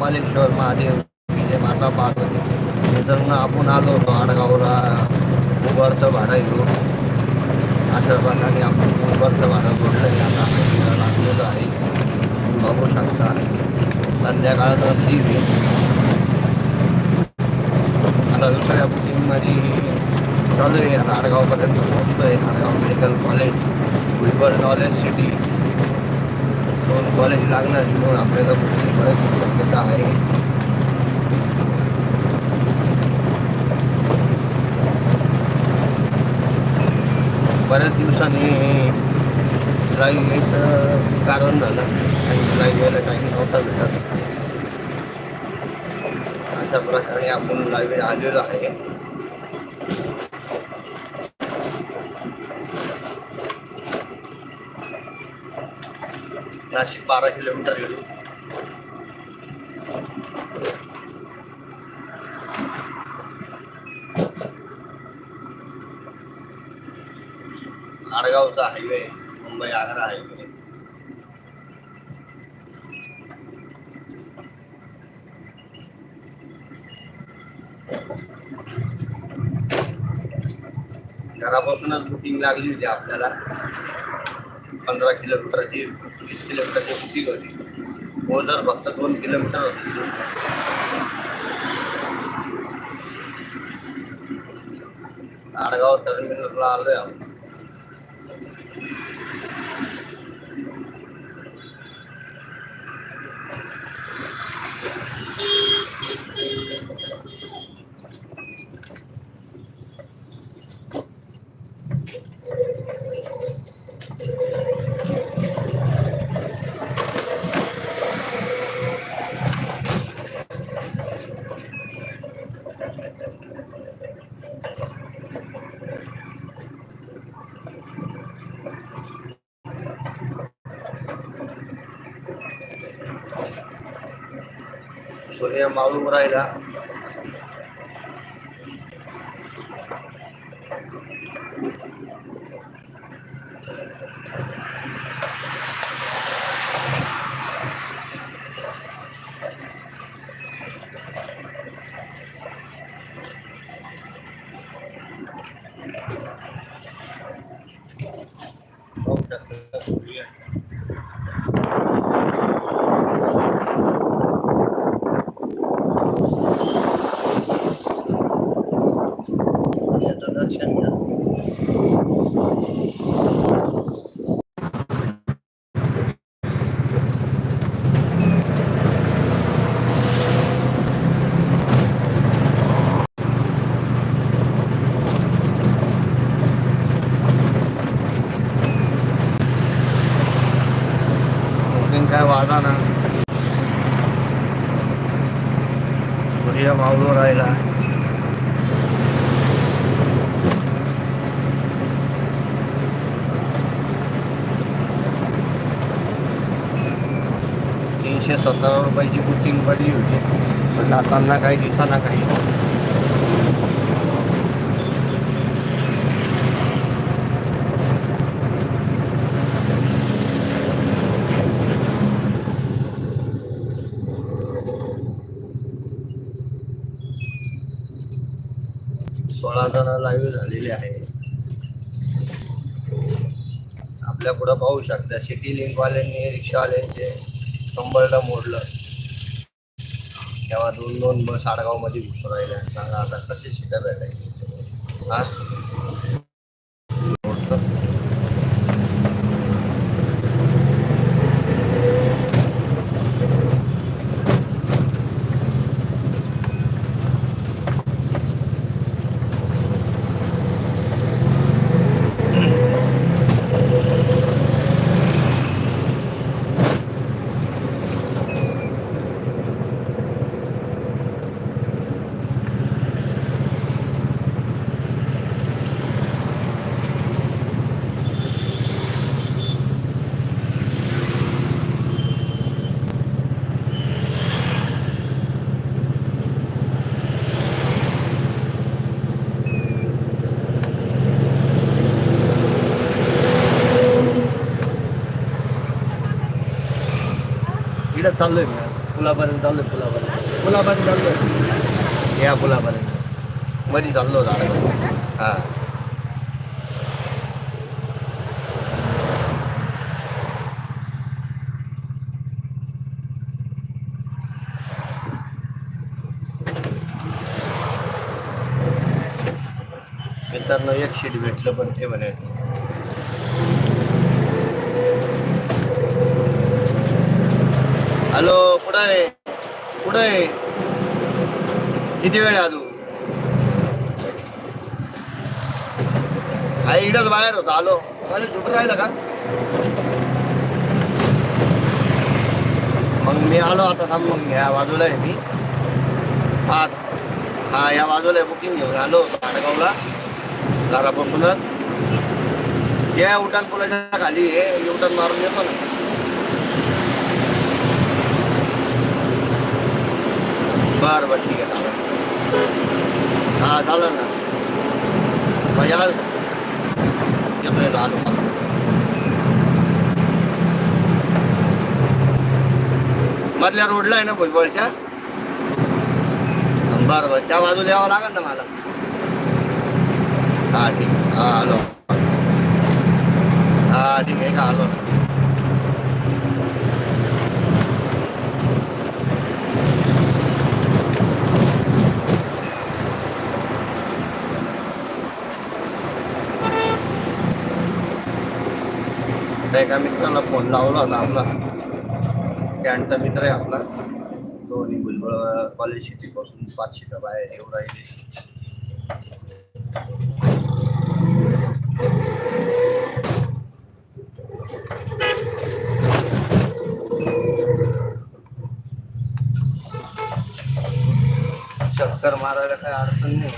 कपालेश्वर महादेव तिथे माता पार्वती. मग आपण आलो होतो आडगावला उबरचं भाडं घेऊन अशा प्रकारे आपण उबरचं भाडं जोडलं आता लागलेलं आहे. बघू शकता. संध्याकाळचं सीज आता दुसऱ्या बुकिंगमध्ये चालू आहे. आता आडगावपर्यंत पोहोचतो आहे Adgaon medical college Gulbarg college city. दोन कॉलेज लागणार म्हणून आपल्याला कुठली करायची शक्यता आहे. बऱ्याच दिवसांनी ड्राईव्ह यायचं कारण झालं. आणि ड्राईव्ह यायला टाईम नव्हता भेटत. अशा प्रकारे आपण लाईव्ह आलेलो आहे. नाशिक बारा किलोमीटर गेलो. नाडगावचा हायवे मुंबई आग्रा हायवे. घरापासूनच बुकिंग लागली होती आपल्याला. पंधरा किलोमीटरची वीस किलोमीटरची बुकिंग होती ओझर फक्त दोन किलोमीटर होती आडगाव टर्मिनलला आलोय आपण सूर्य मावळून राहिला काय वादा ना? सूर्य मावळून राहिला. तीनशे सतरा रुपयाची बुकिंग पडली होती. पण जाताना काही दिसाना काही सोळा जण लाईव्ह झालेले आहे. आपल्या पुढं पाहू शकता सिटी लिंकवाल्यांनी रिक्षावाल्यांचे कंबरला मोडलं. तेव्हा दोन दोन बस आडगावमध्ये घुसून राहिल्या. सांगा आता कसे शिटा भेटायचे हा? इकडं चाललोय मी पुलापर्यंत चाललोय पुलापर्यंत पुलापर्यंत चाललोय या पुलापर्यंत मध्ये चाललो होतो आडगाव हा मित्रांनो एक शीट भेटलं पण ते म्हणे हॅलो कुठं आहे? कुठं आहे? किती वेळ आहे अजून? आई इकडंच बाहेर होता. आलो मला सुटून राहिलं का? मग मी आलो आता थांब मग या बाजूला आहे मी. हा हा या बाजूला बुकिंग घेऊन आलो आडगावला. घरापासूनच. या उड्डाण पुलाच्या खाली हे उड्डाण मारून येतो ना. बरं बरं ठीक आहे. चालेल हा चालेल ना. मग या. येतो येतो आलो. मधल्या रोडला आहे ना भुजबळच्या? बरं बरं. त्या बाजूला यावं लागेल ना मला. हा ठीक. हा आलो. हा ठीक आहे का आलो. एका मित्राला फोन लावला होता आपला. कॅनचा मित्र आहे आपला. दोन्ही भुजबळ कॉलेज सिटीपासून पाचशे का बाहेर एवढा आहे चक्कर मारायला काय अडचण नाही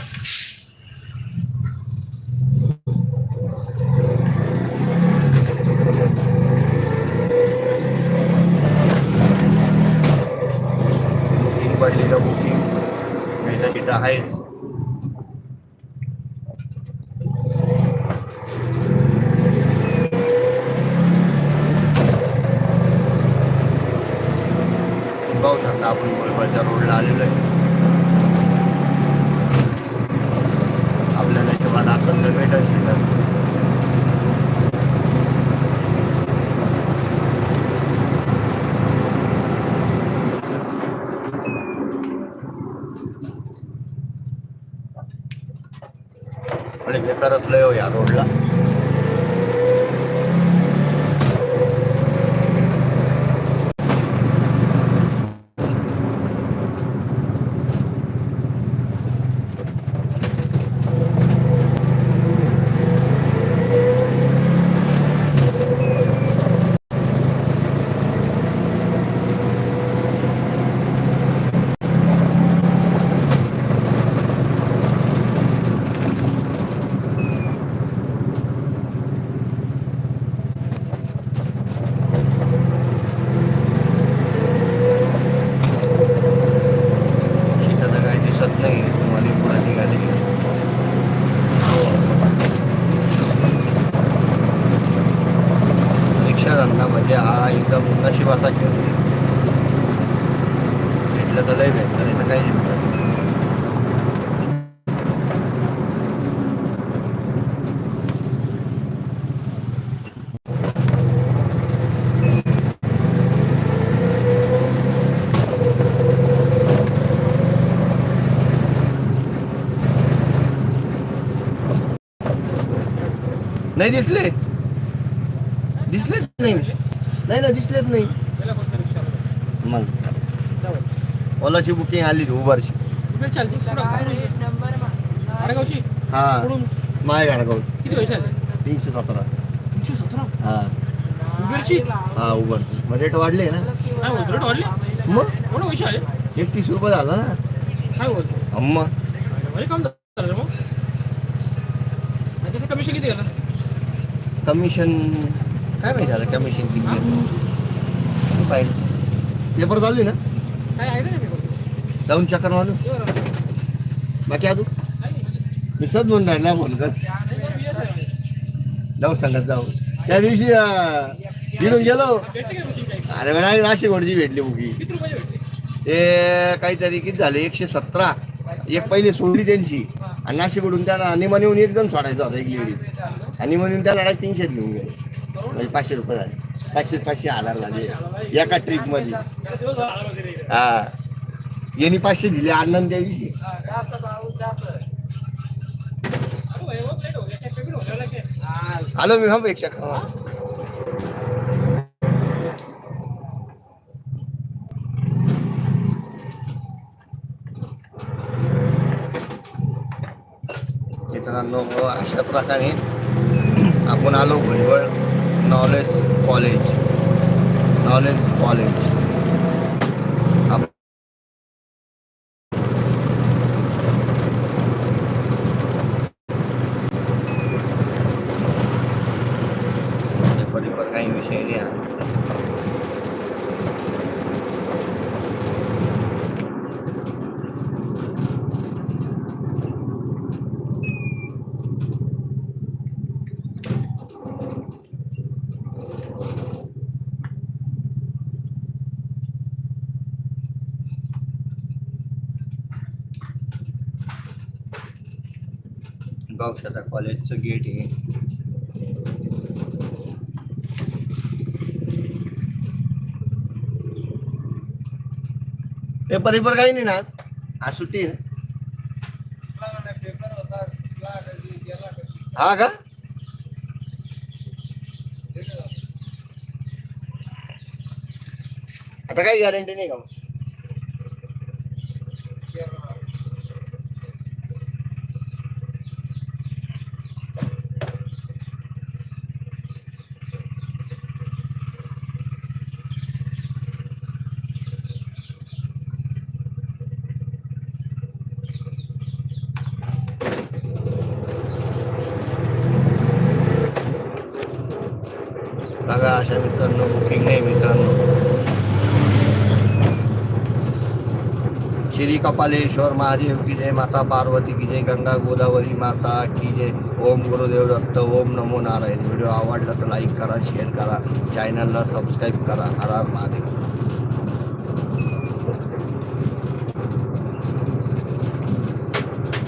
बुकिंग पडली का बुकिंग नाही तिथं आहेच पाहू शकता आपण गोलबाच्या रोडला आलेलो आहे. आपल्याला जेव्हा आपण भेटत तिथं आणि बेकारच लय हो या रोडला शेतात काही दिसत नाही तुम्हाला पुढे निघाले रिक्षा धंदा म्हणजे हा एकदम नशिबाचा खेळ भेटलं तर लय भेटलं नाही तर काही भेटलं नाही. नाही दिसले? दिसलेच नाही. नाही ना दिसलेच नाही. मग. ओलाची बुकिंग आली उबरची हा. माय गाडगाव तीनशे सतरा. तीनशे सतरा? हा. उबेरची? हा उबरची. मग रेट वाढले ना. मग एकतीस रुपये झाला ना. अम्मा. कमिशन किती कमिशन काय माहिती आता कमिशन किती घेतो? पाहिजे पेपर चालू आहे ना? काय पेपर जाऊन चक्कर मारू बाकी अजून? मी म्हणून राहिला फोन कर जाऊ सांगत जाऊ. त्या दिवशी अं, इकडून गेलो. अरे म्हणा नाशिक वरची भेटली मुगी किती रुपये ते काहीतरी किती झाले? एकशे सतरा. एक पहिले सोडली त्यांची. आणि नाशिकडून त्याला निमान येऊन एक जण सोडायचा होता एक लेडी आणि म्हणून त्याला डायरेक्ट तीनशेत घेऊन गेले. म्हणजे पाचशे रुपये झाले. पाचशे पाचशे हजार झाले. एका ट्रिपमध्ये. त्याला दिवस आला वगैरे हा. यांनी पाचशे दिले आनंद त्या दिवशी आलो मी हा पेक्षा खा मित्रांनो अशा प्रकारे आपण आलो Bhujbal knowledge college knowledge college आप- परिपर काही विषय नाही आहे. आता कॉलेजचं गेट आहे. पेपर पेपर काही नाही ना आज? आज सुट्टी आहे हा का? आता काही गॅरंटी नाही का मग? बघा अशा मित्रांनो बुकिंग नाही मित्रांनो. श्री कपालेश्वर महादेव की जय माता पार्वती की जय गंगा गोदावरी माता की जय. ओम गुरुदेव दत्त ओम नमो नारायण. व्हिडिओ आवडला तर लाईक करा शेअर करा चॅनलला सबस्क्राईब करा. हर महादेव.